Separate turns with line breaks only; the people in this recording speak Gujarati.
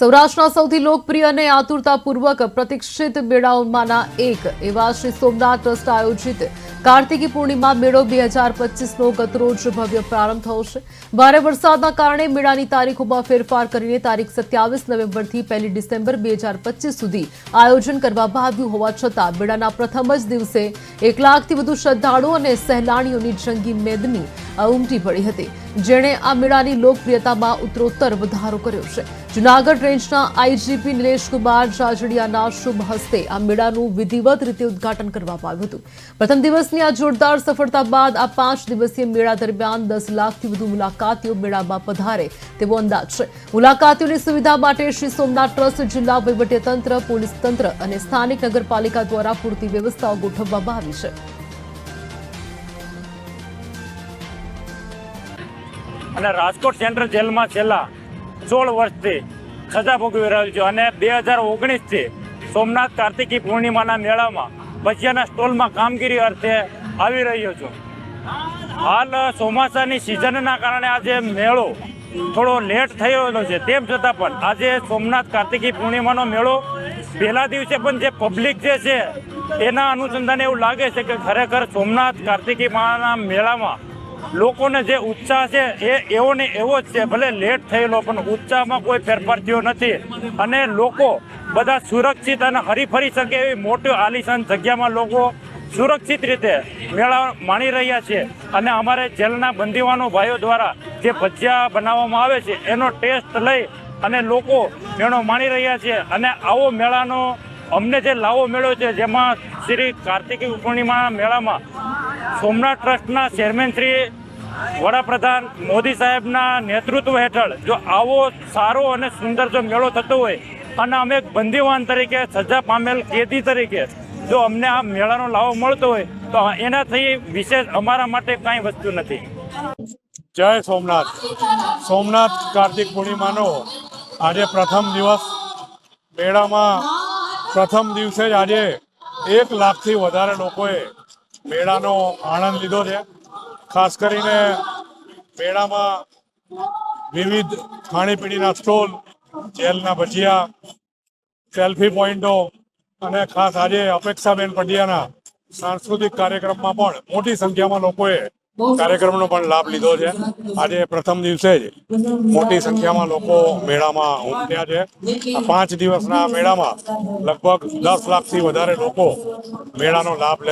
સૌરાષ્ટ્રના સૌથી લોકપ્રિય અને આતુરતાપૂર્વક પ્રતિક્ષિત મેળાઓમાંના એક એવા શ્રી સોમનાથ ટ્રસ્ટ આયોજિત કાર્તિકી પૂર્ણિમા મેળો બે હજાર પચીસનો ગતરોજ ભવ્ય પ્રારંભ થયો છે. ભારે વરસાદના કારણે મેળાની તારીખોમાં ફેરફાર કરીને તારીખ સત્યાવીસ નવેમ્બરથી પહેલી ડિસેમ્બર બે હજાર પચીસ સુધી આયોજન કરવામાં આવ્યું હોવા છતાં મેળાના પ્રથમ જ દિવસે એક લાખથી વધુ શ્રદ્ધાળુઓ અને સહેલાણીઓની જંગી મેદની ઉમટી પડી હતી. જેણે આ મેળાની લોકપ્રિયતામાં ઉત્તરોત્તર વધારો કર્યો છે. જુનાગઢ રેન્જના આઈજીપી નિલેશ કુમાર જાજડિયાના શુભ હસ્તે આ મેળાનું વિધિવત રીતે ઉદ્ઘાટન કરવામાં આવ્યું હતું. પ્રથમ દિવસની આ જોરદાર સફળતા બાદ આ પાંચ દિવસીય મેળા દરમિયાન દસ લાખથી વધુ મુલાકાતીઓ મેળામાં પધારે તેવો અંદાજ છે. મુલાકાતીઓની સુવિધા માટે શ્રી સોમનાથ ટ્રસ્ટ, જિલ્લા વહીવટીતંત્ર, પોલીસ તંત્ર અને સ્થાનિક નગરપાલિકા દ્વારા પૂરતી વ્યવસ્થાઓ ગોઠવવામાં આવી છે.
અને રાજકોટ સેન્ટ્રલ જેલમાં છેલ્લા સોળ વર્ષથી સજા ભોગવી રહ્યો છું. અને બે હજાર ઓગણીસથી સોમનાથ કાર્તિકી પૂર્ણિમાના મેળામાં ભજીયાના સ્ટોલમાં કામગીરી અર્થે આવી રહ્યો છું. હાલ ચોમાસાની સિઝનના કારણે આજે મેળો થોડો લેટ થયેલો છે. તેમ છતાં પણ આજે સોમનાથ કાર્તિકી પૂર્ણિમાનો મેળો પહેલા દિવસે પણ જે પબ્લિક જે છે, એના અનુસંધાને એવું લાગે છે કે ખરેખર સોમનાથ કાર્તિકી માના મેળામાં લોકોને જે ઉત્સાહ છે એ એવો ને એવો જ છે, ભલે લેટ થયેલો પણ ઉત્સાહમાં કોઈ ફેરફાર થયો નથી. અને લોકો બધા સુરક્ષિત અને હરીફરી શકે એવી મોટી આલિશાન જગ્યામાં લોકો સુરક્ષિત રીતે મેળા માણી રહ્યા છે. અને અમારે જેલના બંદીવાનો ભાઈઓ દ્વારા જે ભજીયા બનાવવામાં આવે છે, એનો ટેસ્ટ લઈ અને લોકો મેળો માણી રહ્યા છે. અને આવો મેળાનો અમને જે લાવો મેળો છે, જેમાં શ્રી કાર્તિકી પૂર્ણિમા મેળામાં સોમનાથ ટ્રસ્ટના ચેરમેન શ્રી વડાપ્રધાન મોદી સાહેબના નેતૃત્વ હેઠળ જો આવો સારો અને સુંદર જો મેળો થતો હોય, અને અમે એક બંદીવાન તરીકે, સજા પામેલ કેદી તરીકે જો અમને આ મેળાનો લાવો મળતો હોય, તો એનાથી વિશેષ અમારા માટે કાંઈ વસ્તુ નથી.
જય સોમનાથ. સોમનાથ કાર્તિક પૂર્ણિમાનો આજે પ્રથમ દિવસ. મેળામાં પ્રથમ દિવસે જ આજે એક લાખથી વધારે લોકોએ મેળાનો આનંદ લીધો છે. ખાસ કરીને મેળામાં વિવિધ ખાણીપીણીના સ્ટોલ, જેલના ભજીયા, સેલ્ફી પોઈન્ટો અને ખાસ આજે અપેક્ષાબેન પંડ્યાના સાંસ્કૃતિક કાર્યક્રમમાં પણ મોટી સંખ્યામાં લોકોએ કાર્યક્રમનો પણ લાભ લીધો છે. આજે પ્રથમ દિવસે જ મોટી સંખ્યામાં લોકો મેળામાં ઉમટ્યા છે. પાંચ દિવસના મેળામાં લગભગ દસ લાખથી વધારે લોકો મેળાનો લાભ લે